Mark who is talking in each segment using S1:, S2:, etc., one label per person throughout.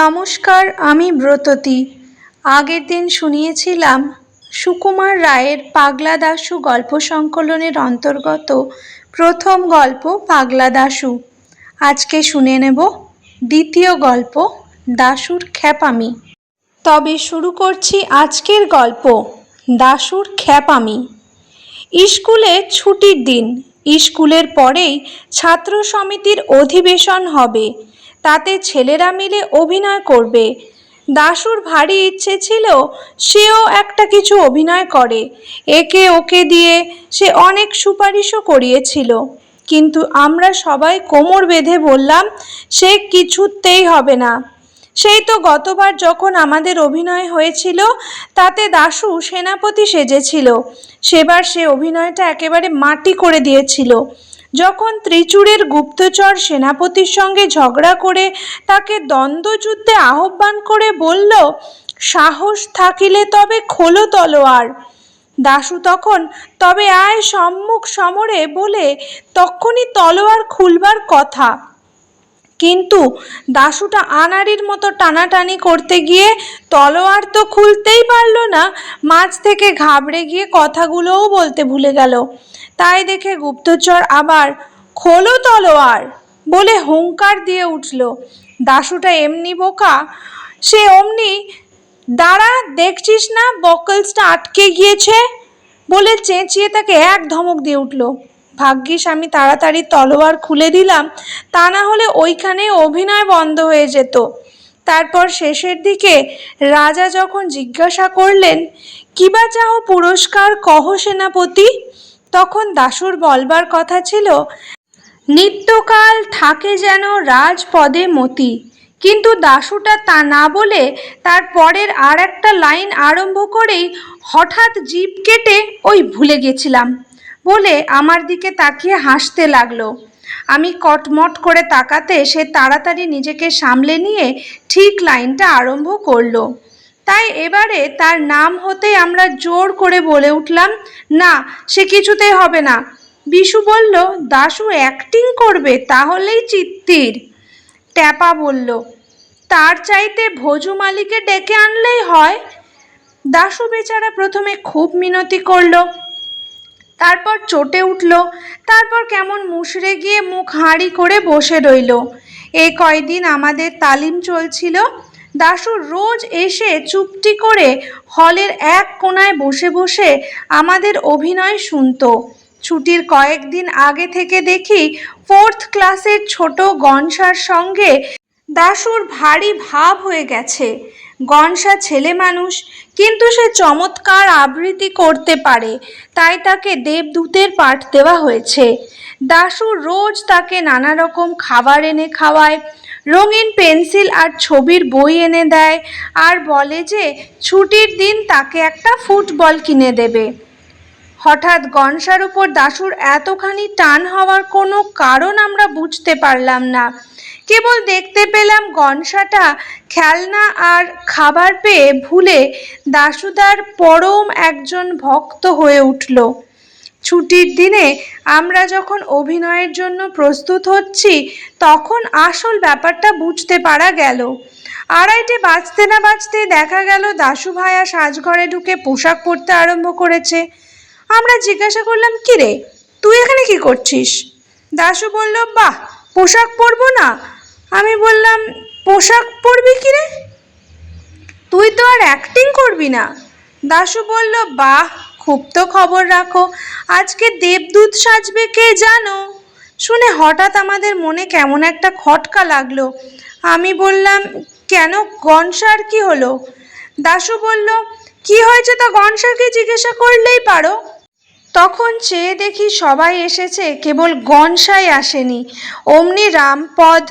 S1: নমস্কার, আমি ব্রততী। আগের দিন শুনিয়েছিলাম, সুকুমার রায়ের পাগলা দাশু গল্প সংকলনের অন্তর্গত প্রথম গল্প পাগলা দাশু আজকে শুনে নেব দ্বিতীয় গল্প দাশুর খ্যাপামি। তবে শুরু করছি আজকের গল্প দাশুর খ্যাপামি। স্কুলে ছুটির দিন, স্কুলের পরেই ছাত্র সমিতির অধিবেশন হবে। তাতে ছেলেরা মিলে অভিনয় করবে। দাশুর ভারী ইচ্ছে ছিল সেও একটা কিছু অভিনয় করে। একে ওকে দিয়ে সে অনেক সুপারিশও করিয়েছিল। কিন্তু আমরা সবাই কোমর বেঁধে বললাম, সে কিছুতেই হবে না। সেই তো গতবার যখন আমাদের অভিনয় হয়েছিল, তাতে দাশু সেনাপতি সেজেছিল। সেবার সে অভিনয়টা একেবারে মাটি করে দিয়েছিল। যখন ত্রিচূড়ের গুপ্তচর সেনাপতির সঙ্গে ঝগড়া করে তাকে দ্বন্দ্বযুদ্ধে আহ্বান করে বলল, সাহস থাকিলে তবে খোলো তলোয়ার। দাশু তখন, তবে আয় সম্মুখ সমরে বলে তখনই তলোয়ার খুলবার কথা। কিন্তু দাশুটা আনাড়ির মতো টানাটানি করতে গিয়ে তলোয়ার তো খুলতেই পারল না, মাঝ থেকে ঘাবড়ে গিয়ে কথাগুলোও বলতে ভুলে গেল। তাই দেখে গুপ্তচর আবার, খোলো তলোয়ার! বলে হুঙ্কার দিয়ে উঠল। দাশুটা এমনি বোকা, সে অমনি, দাঁড়া, দেখছিস না বকলসটা আটকে গিয়েছে? বলে চেঁচিয়ে তাকে এক ধমক দিয়ে উঠল। ভাগ্যিস আমি তাড়াতাড়ি তলোয়ার খুলে দিলাম, তা না হলে ওইখানে অভিনয় বন্ধ হয়ে যেত। তারপর শেষের দিকে রাজা যখন জিজ্ঞাসা করলেন কিবা চাও পুরস্কার, কহ সেনাপতি? তখন দাশুর বলবার কথা ছিল, নিত্যকাল থাকে যেন রাজপদে মতি। কিন্তু দাশুটা তা না বলে তার পরের আর একটা লাইন আরম্ভ করেই হঠাৎ জিভ কেটে ওই ভুলে গেছিলাম বলে আমার দিকে তাকিয়ে হাসতে লাগল। আমি কটমট করে তাকাতে সে তাড়াতাড়ি নিজেকে সামলে নিয়ে ঠিক লাইনটা আরম্ভ করল। তাই এবারে তার নাম হতেই আমরা জোর করে বলে উঠলাম, না, সে কিছুতেই হবে না। বিশু বলল, দাশু অ্যাক্টিং করবে, তাহলেই চিত্তির। ট্যাপা বলল, তার চাইতে ভোজু মালিকে ডেকে আনলেই হয়। দাশু বেচারা প্রথমে খুব মিনতি করল, তারপর চটে উঠল, তারপর কেমন মুশড়ে গিয়ে মুখ হাঁড়ি করে বসে রইল। এই কয়দিন আমাদের তালিম চলছিল দাশু রোজ এসে চুপটি করে হলের এক কোনায় বসে বসে আমাদের অভিনয় শুনতো। ছুটির কয়েকদিন আগে থেকে দেখি ফোর্থ ক্লাসের ছোট গনসার সঙ্গে দাশুর ভারী ভাব হয়ে গেছে। গনসা ছেলে মানুষ, কিন্তু সে চমৎকার আবৃত্তি করতে পারে, তাই তাকে দেবদূতের পাঠ দেওয়া হয়েছে। দাশু রোজ তাকে নানা রকম খাবার এনে খাওয়ায় রঙিন পেন্সিল আর ছবির বই এনে দেয় আর বলে যে ছুটির দিন তাকে একটা ফুটবল কিনে দেবে। হঠাৎ গনসার উপর দাশুর এতখানি টান হওয়ার কোনো কারণ আমরা বুঝতে পারলাম না। কেবল দেখতে পেলাম গনসাটা খেলনা আর খাবার পেয়ে ভুলে দাশুদার পরম একজন ভক্ত হয়ে উঠল। ছুটির দিনে আমরা যখন অভিনয়ের জন্য প্রস্তুত হচ্ছি, তখন আসল ব্যাপারটা বুঝতে পারা গেল। আড়াইটে বাঁচতে না বাঁচতে দেখা গেল দাশু ভায়া সাজঘরে ঢুকে পোশাক পরতে আরম্ভ করেছে। আমরা জিজ্ঞাসা করলাম কি রে তুই এখানে কি করছিস? দাশু বলল, বাহ, পোশাক পরবো না। আমি বললাম, পোশাক পরবি কি রে তুই তো আর অ্যাক্টিং করবি না। দাশু বলল, বাহ খুব তো খবর রাখো। আজকে দেবদূত সাজবে, কে জানো? শুনে হঠাৎ আমাদের মনে কেমন একটা খটকা লাগল। আমি বললাম, কেন? গনসার কি হলো? দাশু বলল, কি হয়েছে তা গনসাকে জিজ্ঞাসা করলেই পারো। তখন চেয়ে দেখি সবাই এসেছে, কেবল গনসাই আসেনি। অমনি রামপদ,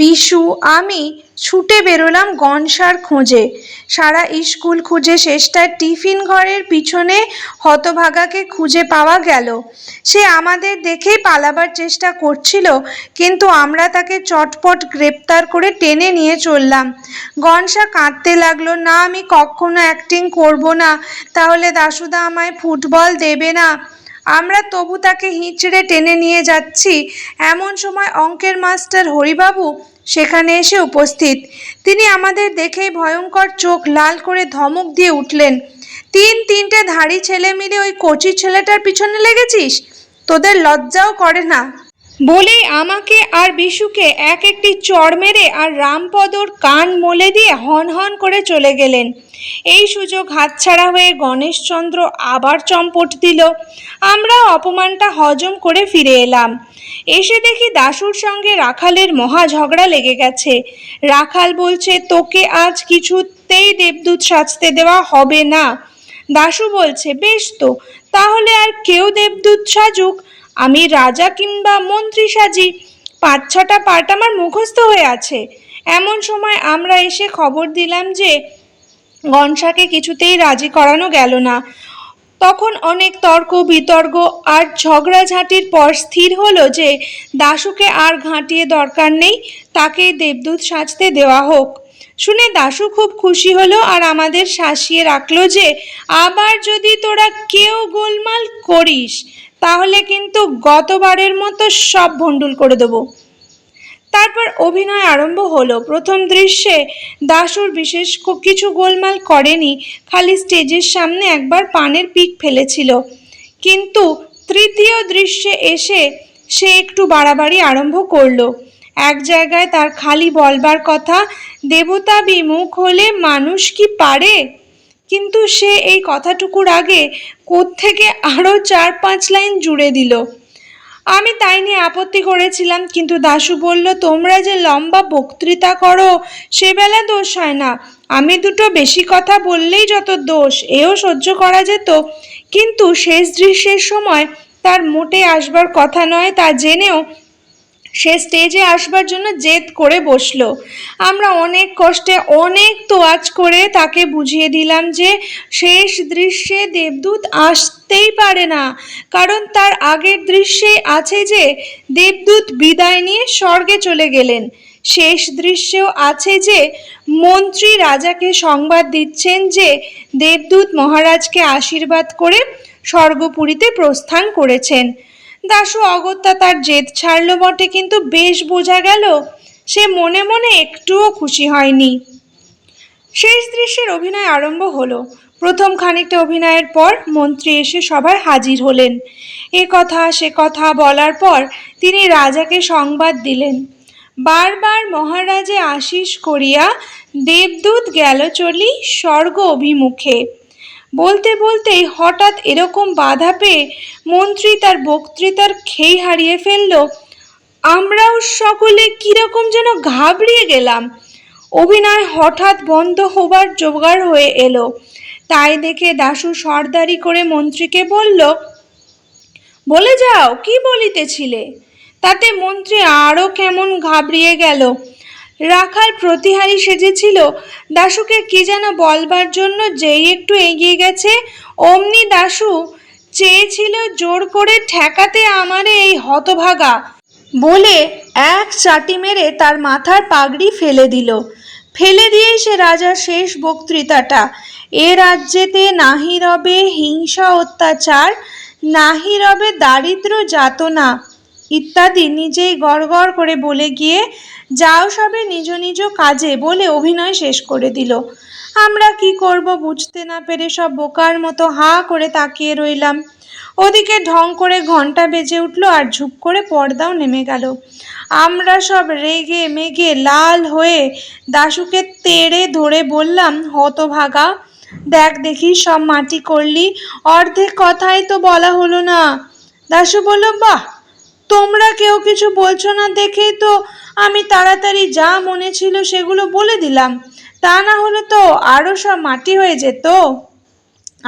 S1: বিশু, আমি ছুটে বেরোলাম গনসার খোঁজে। সারা স্কুল খুঁজে শেষটায় টিফিন ঘরের পিছনে হতভাগাকে খুঁজে পাওয়া গেল। সে আমাদের দেখেই পালাবার চেষ্টা করছিল, কিন্তু আমরা তাকে চটপট গ্রেপ্তার করে টেনে নিয়ে চললাম। গনসা কাঁদতে লাগল, না, আমি কখনো অ্যাক্টিং করব না। তাহলে দাশুদা আমায় ফুটবল দেবে না। আমরা তবু তাকে হিঁচড়ে টেনে নিয়ে যাচ্ছি। এমন সময় অঙ্কের মাস্টার হরিবাবু সেখানে এসে উপস্থিত। তিনি আমাদের দেখেই ভয়ঙ্কর চোখ লাল করে ধমক দিয়ে উঠলেন, তিন তিনটে ধাড়ি ছেলে মিলে ওই কচি ছেলেটার পিছনে লেগেছিস? তোদের লজ্জাও করে না। বলেই আমাকে আর বিশুকে এক একটি চড় মেরে আর রামপদর কান মলে দিয়ে হন হন করে চলে গেলেন। এই সুযোগ হাতছাড়া হয়ে গণেশচন্দ্র আবার চম্পট দিল। আমরা অপমানটা হজম করে ফিরে এলাম। এসে দেখি দাশুর সঙ্গে রাখালের মহা ঝগড়া লেগে গেছে। রাখাল বলছে, তোকে আজ কিছুতেই দেবদূত সাজতে দেওয়া হবে না। দাশু বলছে, বেশ তো, তাহলে আর কেউ দেবদূত সাজুক। আমি রাজা কিংবা মন্ত্রী সাজি পাঁচ ছটা পার্ট আমার মুখস্থ হয়ে আছে। এমন সময় আমরা এসে খবর দিলাম যে গনসাকে কিছুতেই রাজি করানো গেল না। তখন অনেক তর্ক, বিতর্ক আর ঝগড়াঝাঁটির পর স্থির হলো যে দাশুকে আর ঘাঁটিয়ে দরকার নেই তাকে দেবদূত সাজতে দেওয়া হোক। শুনে দাশু খুব খুশি হলো আর আমাদের শাসিয়ে রাখল যে, আবার যদি তোরা কেউ গোলমাল করিস তাহলে কিন্তু গতবারের মতো সব ভণ্ডুল করে দেবো। তারপর অভিনয় আরম্ভ হলো। প্রথম দৃশ্যে দাশুর বিশেষ কিছু গোলমাল করেনি। খালি স্টেজের সামনে একবার পানের পিক ফেলেছিল। কিন্তু তৃতীয় দৃশ্যে এসে সে একটু বাড়াবাড়ি আরম্ভ করল। এক জায়গায় তার খালি বলবার কথা, দেবতা বিমুখ হলে মানুষ কি পারে? কিন্তু সে এই কথাটুকুর আগে কোত্থেকে আরও চার পাঁচ লাইন জুড়ে দিল। আমি তাই নিয়ে আপত্তি করেছিলাম, কিন্তু দাশু বলল, তোমরা যে লম্বা বক্তৃতা করো সে বেলা দোষ হয় না। আমি দুটো বেশি কথা বললেই যত দোষ, এও সহ্য করা যেত। কিন্তু শেষ দৃশ্যের সময় তার মোটে আসবার কথা নয় তা জেনেও সে স্টেজে আসবার জন্য জেদ করে বসল। আমরা অনেক কষ্টে অনেক তোয়াজ করে তাকে বুঝিয়ে দিলাম যে শেষ দৃশ্যে দেবদূত আসতেই পারে না। কারণ তার আগের দৃশ্যে আছে যে দেবদূত বিদায় নিয়ে স্বর্গে চলে গেলেন। শেষ দৃশ্যেও আছে যে মন্ত্রী রাজাকে সংবাদ দিচ্ছেন যে দেবদূত মহারাজকে আশীর্বাদ করে স্বর্গপুরীতে প্রস্থান করেছেন। দাশু অগত্যা তার জেদ ছাড়ল বটে, কিন্তু বেশ বোঝা গেল সে মনে মনে একটুও খুশি হয়নি। শেষ দৃশ্যের অভিনয় আরম্ভ হলো। প্রথম খানিকটা অভিনয়ের পর মন্ত্রী এসে সবাই হাজির হলেন। এ কথা, সে কথা বলার পর তিনি রাজাকে সংবাদ দিলেন। বারবার মহারাজে আশিস করিয়া দেবদূত গেল চলি স্বর্গ অভিমুখে। বলতে বলতেই হঠাৎ এরকম বাধা পেয়ে মন্ত্রী তার বক্তৃতার খেই হারিয়ে ফেলল। আমরাও সকলে কীরকম যেন ঘাবড়িয়ে গেলাম। অভিনয় হঠাৎ বন্ধ হবার জোগাড় হয়ে এলো। তাই দেখে দাশু সর্দারি করে মন্ত্রীকে বলল, বলে যাও, কি বলিতেছিলে? তাতে মন্ত্রী আরও কেমন ঘাবড়িয়ে গেল। রাখাল প্রতিহারী সেজেছিল, দাশুকে কি যেন বলবার জন্য যেই একটু এগিয়ে গেছে, অমনি দাশু চেয়েছিল জোর করে ঠেকাতে আমারে এই হতভাগা। বলে এক চাটি মেরে তার মাথার পাগড়ি ফেলে দিল। ফেলে দিয়েই সে রাজার শেষ বক্তৃতাটা। এ রাজ্যেতে নাহি রবে হিংসা অত্যাচার, নাহি রবে দারিদ্র যাতনা। ইত্যাদি নিজেই গড়গড় করে বলে গিয়ে যাও সবে নিজ নিজ কাজে বলে অভিনয় শেষ করে দিল। আমরা কি করব বুঝতে না পেরে সব বোকার মতো হা করে তাকিয়ে রইলাম। ওদিকে ঢং করে ঘণ্টা বেজে উঠল আর ঝুপ করে পর্দাও নেমে গেল। আমরা সব রেগে মেগে লাল হয়ে দাশুকে তেড়ে ধরে বললাম, হতভাগা, দেখ দেখি সব মাটি করলি, অর্ধেক কথাই তো বলা হলো না। দাশু বলল, বাহ, তোমরা কেউ কিছু বলছো না দেখেই তো আমি তাড়াতাড়ি যা মনে ছিল সেগুলো বলে দিলাম। তা না হলে তো আরও সব মাটি হয়ে যেত।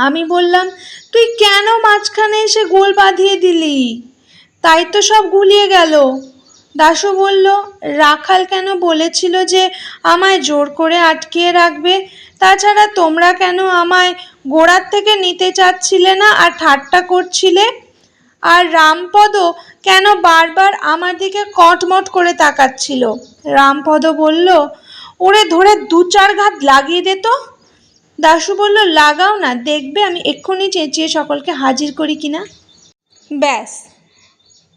S1: আমি বললাম, তুই কেন মাঝখানে এসে গোল বাঁধিয়ে দিলি? তাই তো সব গুলিয়ে গেল। দাশু বলল, রাখাল কেন বলেছিল যে আমায় জোর করে আটকিয়ে রাখবে? তাছাড়া তোমরা কেন আমায় গোড়ার থেকে নিতে চাচ্ছিলে না আর ঠাট্টা করছিলে? আর রামপদ কেন বারবার আমার দিকে কটমট করে তাকাচ্ছিল? রামপদ বলল, ওরে ধরে দু চার ঘাত লাগিয়ে দে তো। দাশু বলল, লাগাও না, দেখবে আমি এক্ষুনি চেঁচিয়ে সকলকে হাজির করি কিনা ব্যাস।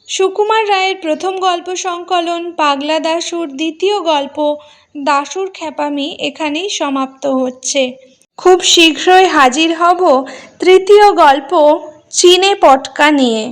S1: সুকুমার রায়ের প্রথম গল্প সংকলন, পাগলা দাশুর দ্বিতীয় গল্প, দাশুর খ্যাপামি এখানেই সমাপ্ত হচ্ছে। খুব শীঘ্রই হাজির হব তৃতীয় গল্প চীনে পটকা নিয়ে